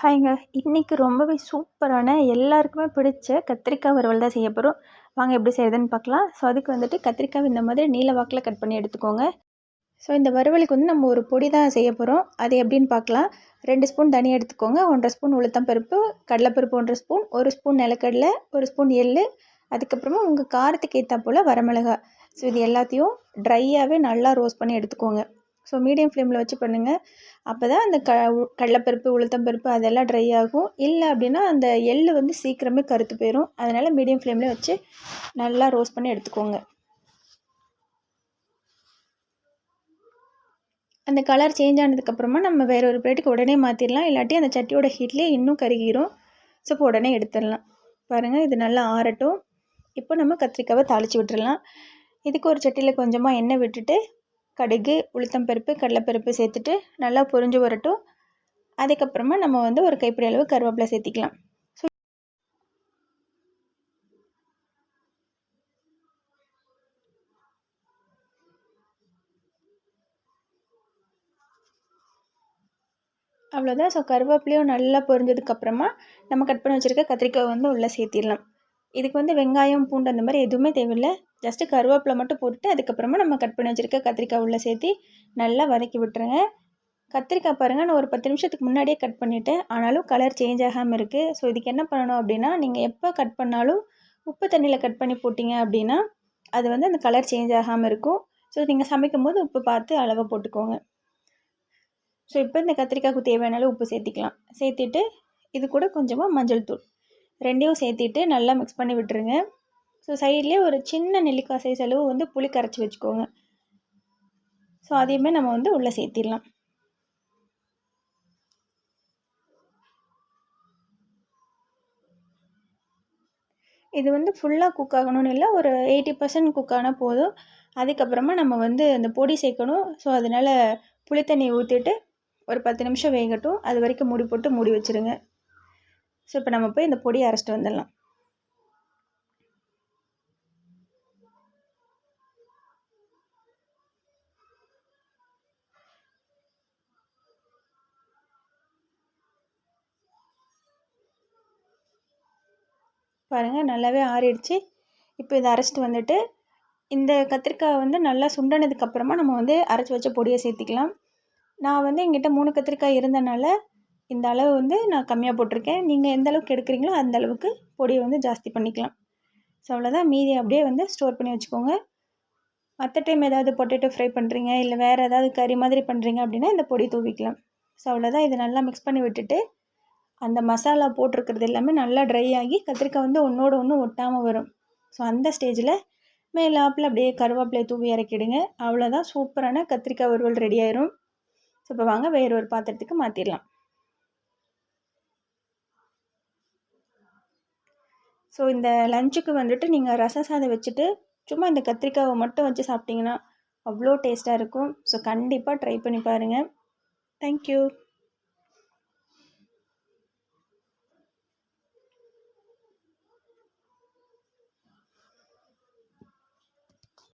ஹாய்ங்க. இன்றைக்கி ரொம்பவே சூப்பரான எல்லாருக்குமே பிடிச்ச கத்திரிக்காய் வறுவல் தான் செய்ய போகிறோம் வாங்க எப்படி செய்கிறதுன்னு பார்க்கலாம். ஸோ அதுக்கு வந்துட்டு கத்திரிக்காய் இந்த மாதிரி நீல வாக்கில் கட் பண்ணி எடுத்துக்கோங்க. ஸோ இந்த வறுவலுக்கு வந்து நம்ம ஒரு பொடி தான் செய்ய போகிறோம் அது எப்படின்னு பார்க்கலாம். ரெண்டு ஸ்பூன் தனி எடுத்துக்கோங்க. ஒன்றரை ஸ்பூன் உளுத்தம் பருப்பு கடலைப்பருப்பு ஒன்றரை ஸ்பூன் ஒரு ஸ்பூன் நிலக்கடலை ஒரு ஸ்பூன் எள் அதுக்கப்புறமா உங்கள் காரத்துக்கு ஏற்றா போல் வரமிளகா ஸோ இது எல்லாத்தையும் ட்ரையாகவே நல்லா ரோஸ்ட் பண்ணி எடுத்துக்கோங்க. ஸோ மீடியம் ஃப்ளேமில் வச்சு பண்ணுங்கள் அப்போ தான் அந்த க கடலப்பருப்பு உளுத்தம்பருப்பு அதெல்லாம் ட்ரை ஆகும். இல்லை அப்படின்னா அந்த எள் வந்து சீக்கிரமே கருத்து போயிடும் அதனால் மீடியம் ஃப்ளேமில் வச்சு நல்லா ரோஸ்ட் பண்ணி எடுத்துக்கோங்க. அந்த கலர் சேஞ்ச் ஆனதுக்கப்புறமா நம்ம வேறு ஒரு பிளேட்டுக்கு உடனே மாற்றிடலாம் இல்லாட்டி அந்த சட்டியோட ஹீட்லேயே இன்னும் கருகிரும். ஸோ இப்போ உடனே எடுத்துடலாம். பாருங்கள் இது நல்லா ஆறட்டும். இப்போ நம்ம கத்திரிக்காவை தாளித்து விட்டுடலாம் இதுக்கு ஒரு சட்டியில் கொஞ்சமாக எண்ணெய் விட்டுட்டு கடுகு உளுத்தம்பருப்பு கடலைப்பருப்பு சேர்த்துட்டு நல்லா பொரிஞ்சு வரட்டும். அதுக்கப்புறமா நம்ம வந்து ஒரு கைப்பிடி அளவு கருவேப்பிலை சேர்த்திக்கலாம். ஸோ அவ்வளோதான் ஸோ கருவேப்பிலையும் நல்லா பொரிஞ்சதுக்கப்புறமா நம்ம கட் பண்ணி வச்சுருக்க கத்திரிக்காய் வந்து உள்ளே சேர்த்திடலாம். இதுக்கு வந்து வெங்காயம் பூண்டு அந்த மாதிரி எதுவுமே தேவையில்லை. ஜஸ்ட்டு கருவேப்பிலை மட்டும் போட்டுட்டு அதுக்கப்புறமா நம்ம கட் பண்ணி வச்சுருக்க கத்திரிக்காய் உள்ளே சேர்த்து நல்லா வதக்கி விட்டுருங்க. கத்திரிக்காய் பாருங்கள் நான் ஒரு பத்து நிமிஷத்துக்கு முன்னாடியே கட் பண்ணிவிட்டேன் ஆனாலும் கலர் சேஞ்ச் ஆகாமல் இருக்குது ஸோ இதுக்கு என்ன பண்ணணும் அப்படின்னா நீங்கள் எப்போ கட் பண்ணாலும் உப்பு தண்ணியில் கட் பண்ணி போட்டிங்க அப்படின்னா அது வந்து அந்த கலர் சேஞ்ச் ஆகாமல் இருக்கும். ஸோ நீங்கள் சமைக்கும் போது உப்பு பார்த்து அளவை போட்டுக்கோங்க. ஸோ இப்போ இந்த கத்திரிக்காய்க்கு தேவையான உப்பு சேர்த்திக்கலாம். சேர்த்துட்டு இது கூட கொஞ்சமாக மஞ்சள் தூள். ரெண்டையும் சேர்த்திட்டு நல்லா மிக்ஸ் பண்ணி விட்டுருங்க. ஸோ சைட்லேயே ஒரு சின்ன நெல்லிக்காய் சைஸ் அளவு வந்து புளி கரைச்சி வச்சுக்கோங்க. ஸோ அதையுமே நம்ம வந்து உள்ளே சேர்த்திடலாம். இது வந்து ஃபுல்லாக குக் ஆகணும்னு இல்லை ஒரு எயிட்டி பர்சன்ட் குக் ஆனால் போதும். அதுக்கப்புறமா நம்ம வந்து அந்த பொடி சேர்க்கணும். ஸோ அதனால் புளித்தண்ணி ஊற்றிட்டு ஒரு பத்து நிமிஷம் வேகட்டும். அது வரைக்கும் மூடி போட்டு மூடி வச்சுருங்க. ஸோ இப்போ நம்ம போய் இந்த பொடியை அரைச்சிட்டு வந்துடலாம். பாருங்கள் நல்லாவே ஆறிடுச்சு. இப்போ இதை அரைச்சிட்டு வந்துட்டு இந்த கத்திரிக்காய் வந்து நல்லா சுண்டனதுக்கப்புறமா நம்ம வந்து அரைச்சி வச்ச பொடியை சேர்த்திக்கலாம். நான் வந்து எங்கிட்ட மூணு கத்திரிக்காய் இருந்தனால இந்த அளவு வந்து நான் கம்மியாக போட்டிருக்கேன். நீங்கள் எந்த அளவுக்கு எடுக்கிறீங்களோ அந்த அளவுக்கு பொடியை வந்து ஜாஸ்தி பண்ணிக்கலாம். ஸோ அவ்வளோதான் மீதி அப்படியே வந்து ஸ்டோர் பண்ணி வச்சுக்கோங்க. மற்ற டைம் ஏதாவது பொட்டேட்டோ ஃப்ரை பண்ணுறீங்க இல்லை வேறு ஏதாவது கறி மாதிரி பண்ணுறீங்க அப்படின்னா இந்த பொடி தூவிக்கலாம். ஸோ அவ்வளோதான் இதை நல்லா மிக்ஸ் பண்ணி விட்டுட்டு அந்த மசாலா போட்டிருக்கிறது எல்லாமே நல்லா ட்ரை ஆகி கத்திரிக்காய் வந்து ஒன்றோட ஒன்று ஒட்டாமல் வரும். ஸோ அந்த ஸ்டேஜில் மேலாப்பில் அப்படியே கருவேப்பிலையை தூவி இறக்கிடுங்க. அவ்வளோதான் சூப்பரான கத்திரிக்காய் வறுவல் ரெடி ஆயிரும். ஸோ இப்போ வாங்க வேறு ஒரு பாத்திரத்துக்கு மாற்றிடலாம் ஸோ இந்த லஞ்சுக்கு வந்துட்டு நீங்கள் ரசம் சாதம் வச்சுட்டு சும்மா இந்த கத்திரிக்காவை மட்டும் வச்சு சாப்பிட்டிங்கன்னா அவ்வளோ டேஸ்ட்டாக இருக்கும். ஸோ கண்டிப்பாக ட்ரை பண்ணி பாருங்கள் தேங்க்யூ